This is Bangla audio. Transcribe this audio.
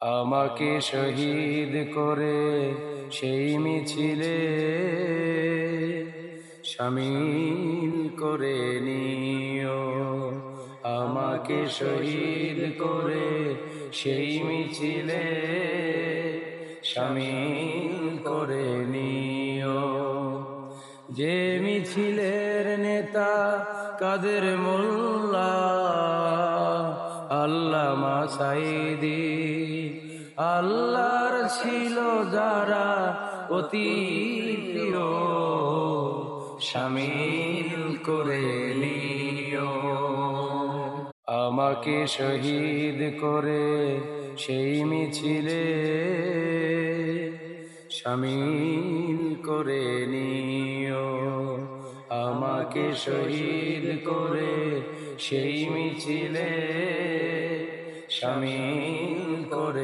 আমাকে শহীদ করে সেই মিছিলে সামিল করে নিও। আমাকে শহীদ করে সেই মিছিলে সামিল করে নিও। যে মিছিলের নেতা কাদের মোল্লা সাইদি। আল্লাহর ছিল যারা অতি প্রিয় শামিল করে নিও। আমাকে শহীদ করে সেই মিছিলে শামিল করে নিও। আমাকে শহীদ করে সেই মিছিলে শামিল করে